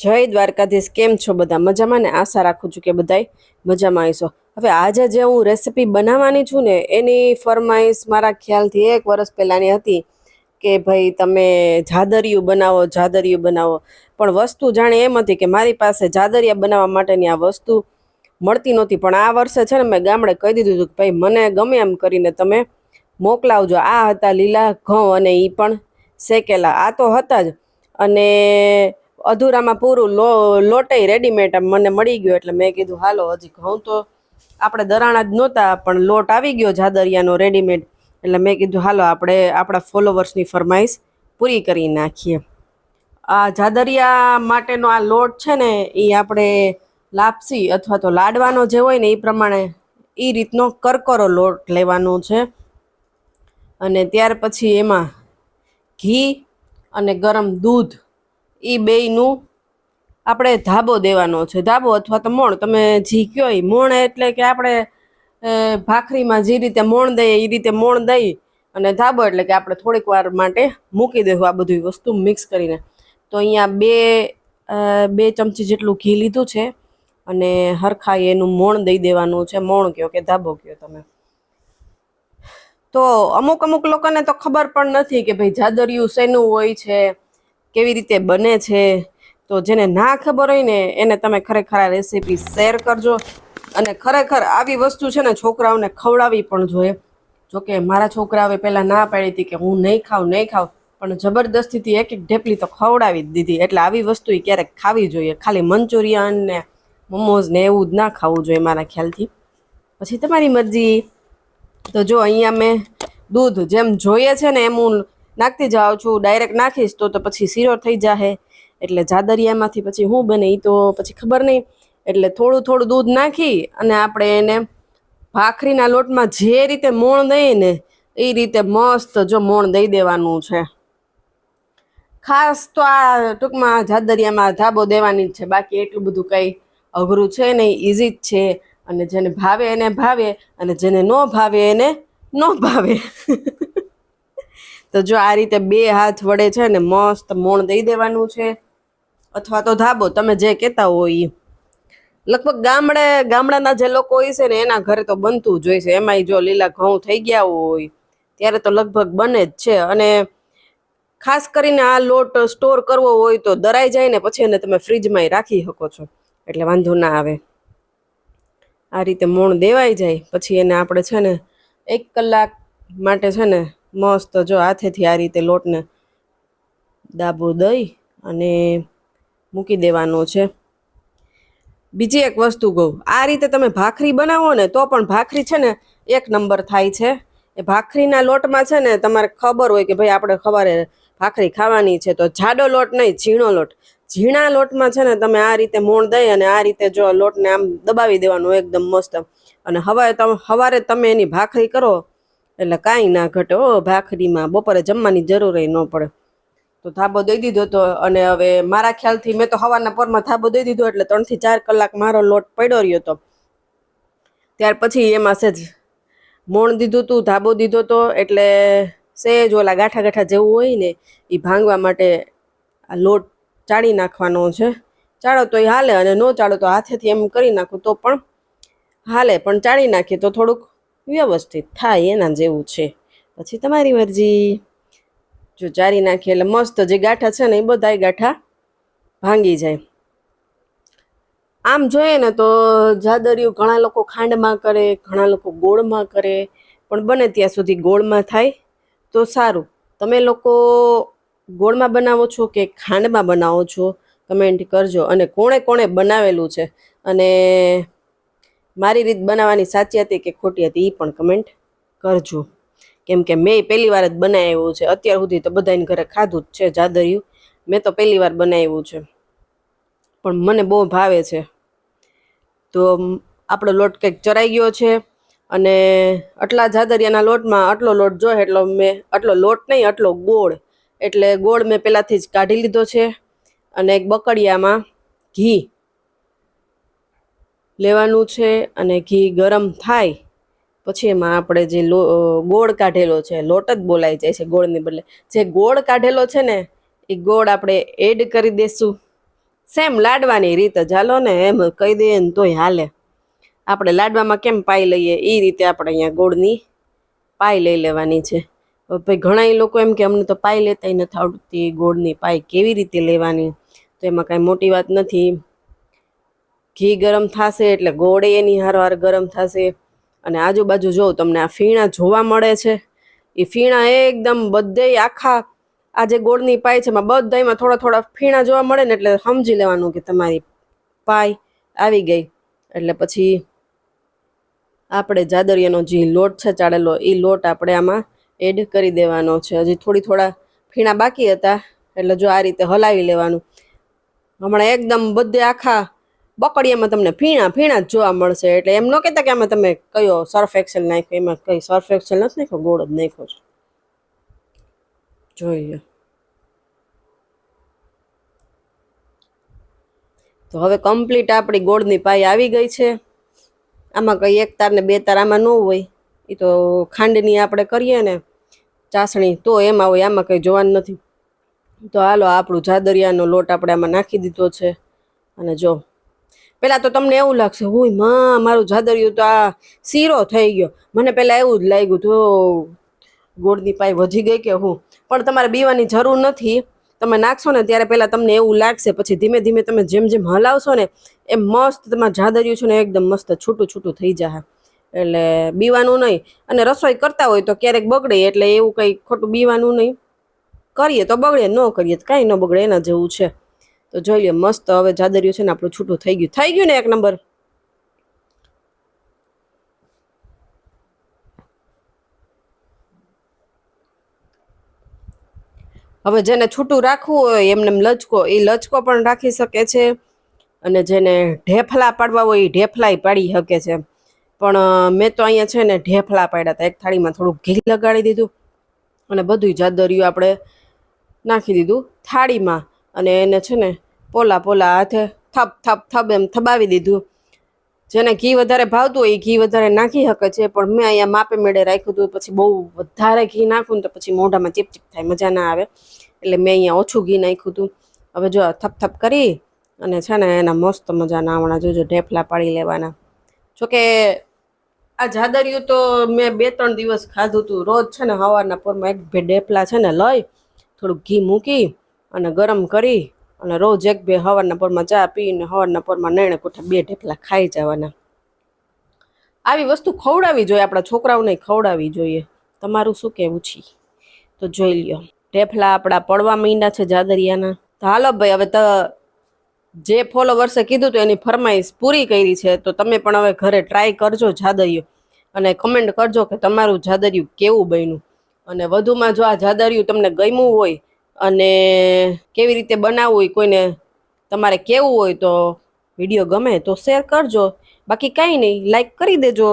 જય દ્વારકાધીશ, કેમ છો બધા? મજામાં ને? આશા રાખું છું કે બધાય મજામાં આવીશો હવે આજે જે હું રેસીપી બનાવવાની છું ને, એની ફરમાઈશ મારા ખ્યાલથી એક વર્ષ પહેલાંની હતી કે ભાઈ તમે જાદરિયું બનાવો જાદરિયું બનાવો. પણ વસ્તુ જાણે એમ હતી કે મારી પાસે જાદરિયા બનાવવા માટેની આ વસ્તુ મળતી નહોતી. પણ આ વર્ષે છે ને મેં ગામડે કહી દીધું હતું કે ભાઈ મને ગમે એમ કરીને તમે મોકલાવજો. આ હતા લીલા ઘઉં અને એ પણ શેકેલા. આ તો હતા જ. અને અધૂરામાં પૂરું લો લોટય રેડીમેડ મને મળી ગયો એટલે મેં કીધું, હાલો, હજી ઘઉં તો આપણે દરાણા જ નહોતા, પણ લોટ આવી ગયો જાદરિયાનો રેડીમેડ એટલે મેં કીધું, હાલો, આપણે આપણા ફોલોવર્સની ફરમાઈશ પૂરી કરી નાખીએ. આ જાદરિયા માટેનો આ લોટ છે ને એ આપણે લાપસી અથવા તો લાડવાનો જે હોય ને એ પ્રમાણે એ રીતનો કરકરો લોટ લેવાનો છે. અને ત્યાર પછી એમાં ઘી અને ગરમ દૂધ એ બેયનું આપણે ધાબો દેવાનો છે. ધાબો અથવા તો મોણ. તમે જી કયો એ મોણ એટલે કે આપણે ભાખરીમાં જે રીતે મોણ દઈએ એ રીતે મોણ દઈ અને ધાબો એટલે કે આપણે થોડીક વાર માટે મૂકી દેવું આ બધી વસ્તુ મિક્સ કરીને. તો અહીંયા બે બે ચમચી જેટલું ઘી લીધું છે અને હરખાઈ એનું મોણ દઈ દેવાનું છે. મોણ કયો કે ધાબો કયો તમે. તો અમુક અમુક લોકોને તો ખબર પણ નથી કે ભાઈ જાદરિયું શેનું હોય છે કેવી રીતે બને છે, તો જેને ના ખબર હોય ને, એને તમે ખરેખર આ રેસીપી શેર કરજો. અને ખરેખર આવી વસ્તુ છે ને, છોકરાઓને ખવડાવવી પણ જોઈએ. જોકે મારા છોકરાઓએ પહેલાં ના પાડી હતી કે હું નહીં ખાઉં નહીં ખાઉં, પણ જબરદસ્તીથી એક એક ઢેપલી તો ખવડાવી જ દીધી. એટલે આવી વસ્તુ ક્યારેક ખાવી જોઈએ. ખાલી મંચુરિયન ને મોમોઝ ને એવું જ ના ખાવું જોઈએ મારા ખ્યાલથી. પછી તમારી મરજી. તો જો અહીંયા મેં દૂધ જેમ જોઈએ છે ને, એમ હું નાખતી જાઉં છું ડાયરેક્ટ નાખીશ તો તો પછી શીરો થઈ જાહે. એટલે જાદરિયામાંથી પછી હું બને એ તો પછી ખબર નહીં. એટલે થોડું થોડું દૂધ નાખી અને આપણે એને ભાખરીના લોટમાં જે રીતે મોણ દઈએ ને, એ રીતે મસ્ત જો મોણ દઈ દેવાનું છે. ખાસ તો આ ટૂંકમાં જાદરિયામાં ધાબો દેવાની જ છે. બાકી એટલું બધું કંઈ અઘરું છે નહીં ઇઝી જ છે. અને જેને ભાવે એને ભાવે, અને જેને ન ભાવે એને ન ભાવે. તો જો આ રીતે બે હાથ વડે છે ને મસ્ત મોણ દઈ દેવાનું છે. અથવા તો ધાબો, તમે જે કહેતા હોય. લગભગ ગામડે, ગામડાના જે લોકો હોય છે ને, એના ઘરે તો બનતું જ હોય છે. એમાંય જો લીલા ઘઉં થઈ ગયા હોય, ત્યારે તો લગભગ બને જ છે. અને ખાસ કરીને આ લોટ સ્ટોર કરવો હોય તો દરાઈ જાય ને, પછી એને તમે ફ્રીજમાં રાખી શકો છો. એટલે વાંધો ના આવે. આ રીતે મોણ દેવાઈ જાય, પછી એને આપણે છે ને, એક કલાક માટે છે ને મસ્ત જો હાથેથી આ રીતે લોટને દાબો દઈ અને મૂકી દેવાનો છે. બીજી એક વસ્તુ કહું, આ રીતે તમે ભાખરી બનાવો ને તો પણ ભાખરી છે ને એક નંબર થાય છે. એ ભાખરીના લોટમાં છે ને તમારે ખબર હોય કે ભાઈ આપણે ખબર ભાખરી ખાવાની છે તો જાડો લોટ નહીં, ઝીણો લોટ. ઝીણા લોટમાં છે ને તમે આ રીતે મોણ દઈ અને આ રીતે જો લોટને આમ દબાવી દેવાનો એકદમ મસ્ત. અને હવે તમે સવારે તમે એની ભાખરી કરો એટલે કાંઈ ના ઘટે હો, ભાખરીમાં બપોરે જમવાની જરૂર ન પડે. તો થાબો દઈ દીધો તો, અને હવે મારા ખ્યાલથી મેં તો હવાના પરમાં થાબો દઈ દીધો એટલે ત્રણથી ચાર કલાક મારો લોટ પડ્યો રહ્યો હતો ત્યાર પછી એમાં સેજ મોણ દીધું હતું ધાબો દીધો તો, એટલે સેજ ઓલા ગાંઠા ગાંઠા જેવું હોય ને એ ભાંગવા માટે આ લોટ ચાળી નાખવાનો છે. ચાળો તો એ હાલે અને ન ચાળો તો હાથેથી એમ કરી નાખું તો પણ હાલે, પણ ચાળી નાખીએ તો થોડુંક વ્યવસ્થિત થાય એના જેવું છે. પછી તમારી મરજી. જો ચારી નાખીએ એટલે મસ્ત જે ગાંઠા છે ને એ બધાય ગાંઠા ભાંગી જાય. આમ જોઈએ ને તો જાદરિયું ઘણા લોકો ખાંડમાં કરે, ઘણા લોકો ગોળમાં કરે, પણ બને ત્યાં સુધી ગોળમાં થાય તો સારું. તમે લોકો ગોળમાં બનાવો છો કે ખાંડમાં બનાવો છો? કમેન્ટ કરજો. અને કોણે કોણે બનાવેલું છે? અને મારી રીત બનાવવાની સાચી હતી કે ખોટી હતી એ પણ કમેન્ટ કરજો. કેમ કે મેં પહેલી વાર જ બનાવ્યું છે. અત્યાર સુધી તો બધાને ઘરે ખાધું જ છે, જાદરિયું. મેં તો પહેલી વાર બનાવ્યું છે. પણ મને બહુ ભાવે છે. તો આપણો લોટ કંઈક ચરાઈ ગયો છે અને આટલા જાદરિયાના લોટમાં આટલો લોટ જોઈએ એટલો મેં, આટલો લોટ નહીં, આટલો ગોળ. એટલે ગોળ મેં પહેલાંથી જ કાઢી લીધો છે અને એક બકડિયામાં ઘી લેવાનું છે અને ઘી ગરમ થાય, પછી એમાં આપણે જે લો ગોળ કાઢેલો છે, લોટ જ બોલાઈ જાય છે ગોળની બદલે. જે ગોળ કાઢેલો છે ને, એ ગોળ આપણે એડ કરી દેશું. સેમ લાડવાની રીત જ, હાલો ને, એમ કહી દઈએ ને તોય હાલે. આપણે લાડવામાં કેમ પાઈ લઈએ? એ રીતે આપણે અહીંયા ગોળની પાઈ લઈ લેવાની છે. ભાઈ ઘણા લોકો એમ કે અમને તો પાઈ લેતાય નથી આવડતી ગોળની પાઈ કેવી રીતે લેવાની? તો એમાં કાંઈ મોટી વાત નથી. ઘી ગરમ થશે એટલે ગોળે એની હારવાર ગરમ થશે. અને આજુબાજુ જો તમને આ ફીણા જોવા મળે છે. એ ફીણા એકદમ બધે આખા, આ જે ગોળની પાય છે, એમાં બધામાં થોડા થોડા ફીણા જોવા મળે ને એટલે સમજી લેવાનું કે તમારી પાય આવી ગઈ. એટલે પછી આપણે જાદરિયાનો જે લોટ છે, ચાળેલો એ લોટ આપણે આમાં એડ કરી દેવાનો છે. હજી થોડી થોડા ફીણા બાકી હતા, એટલે જો આ રીતે હલાવી લેવાનું. હમણાં એકદમ બધે આખા બકડીયામાં તમને ફીણા ફીણા જ જોવા મળશે. એટલે એમ ન કહેતા કે આમાં તમે કયો સર્ફ એક્સેલ નાખ્યો, એમાં કઈ સર્ફ એક્સેલ નથી નાખ્યો, ગોળ જ નાખ્યો છે. જોઈએ તો હવે કમ્પ્લીટ આપણી ગોળની પાઈ આવી ગઈ છે. આમાં કંઈ એક તાર ને બે તાર આમાં ન હોય. એ તો ખાંડની આપણે કરીએ ને, ચાસણી તો એમાં હોય, આમાં કંઈ જોવાનું નથી. તો હાલો, આપણું જાદરિયાનો લોટ આપણે આમાં નાખી દીધો છે. અને જો પહેલાં તો તમને એવું લાગશે હોયમાં, મારું જાદરિયું તો આ શીરો થઈ ગયો. મને પહેલાં એવું જ લાગ્યું, તો ગોળની પાઈ વધી ગઈ કે હું? પણ તમારે બીવાની જરૂર નથી. તમે નાખશો ને ત્યારે પહેલાં તમને એવું લાગશે, પછી ધીમે ધીમે તમે જેમ જેમ હલાવશો ને, એમ મસ્ત તમારે જાદરિયું છે ને એકદમ મસ્ત છૂટું છૂટું થઈ જાય એટલે બીવાનું નહીં. અને રસોઈ કરતા હોય તો ક્યારેક બગડે, એટલે એવું કંઈ ખોટું બીવાનું નહીં. કરીએ તો બગડે, ન કરીએ તો કાંઈ ન બગડે, એના જેવું છે. તો જોઈ લે, મસ્ત હવે જાદરિયું છે ને આપણું છૂટું થઈ ગયું. થઈ ગયું ને એક નંબર? હવે જેને છૂટું રાખવું હોય, એમને એમ લચકો, એ લચકો પણ રાખી શકે છે. અને જેને ઢેફલા પાડવા હોય, એ ઢેફલા પાડી શકે છે. પણ મેં તો અહીંયા છે ને ઢેફલા પાડ્યા હતા. એક થાળીમાં થોડુંક ઘી લગાડી દીધું અને બધું જાદરિયું આપણે નાખી દીધું થાળીમાં. અને એને છે ને પોલા પોલા હાથે થપ થપ થપ એમ થબાવી દીધું. જેને ઘી વધારે ભાવતું હોય એ ઘી વધારે નાખી શકે છે, પણ મેં અહીંયા માપે મેળે રાખ્યું હતું, પછી બહુ વધારે ઘી નાખું ને તો પછી મોઢામાં ચીપ ચીપ થાય, મજા ના આવે. એટલે મેં અહીંયા ઓછું ઘી નાખ્યું હતું. હવે જો થપ થપ કરી અને છે ને એના મસ્ત મજાના આવણા જોજો ઢેફલા પાડી લેવાના. જોકે આ જાદરિયું તો મેં બે ત્રણ દિવસ ખાધું હતું. રોજ છે ને સવારના પોરમાં એક બે ડેફલા છે ને લઈ, થોડુંક ઘી મૂકી અને ગરમ કરી અને રોજ એક બે હવારના પોરમાં ચા પીને હવારના પોરમાં નૈણે કોઠા બે ઢેફલા ખાઈ જવાના. આવી વસ્તુ ખવડાવવી જોઈએ, આપણા છોકરાઓને ખવડાવવી જોઈએ. તમારું શું કહેવું છે? તો જોઈ લ્યો ઢેફલા આપણા પડવા માંડ્યા છે જાદરિયાના. તો હાલો ભાઈ, હવે તો જે ફોલોવર્સે કીધું તો એની ફરમાઈશ પૂરી કરી છે, તો તમે પણ હવે ઘરે ટ્રાય કરજો જાદરિયું. અને કમેન્ટ કરજો કે તમારું જાદરિયું કેવું બન્યું. અને વધુમાં જો આ જાદરિયું તમને ગમ્યું હોય અને કેવી રીતે બનાવવું હોય કોઈને તમારે કેવું હોય તો વીડિયો ગમે તો શેર કરજો. બાકી કાંઈ નહીં લાઈક કરી દેજો.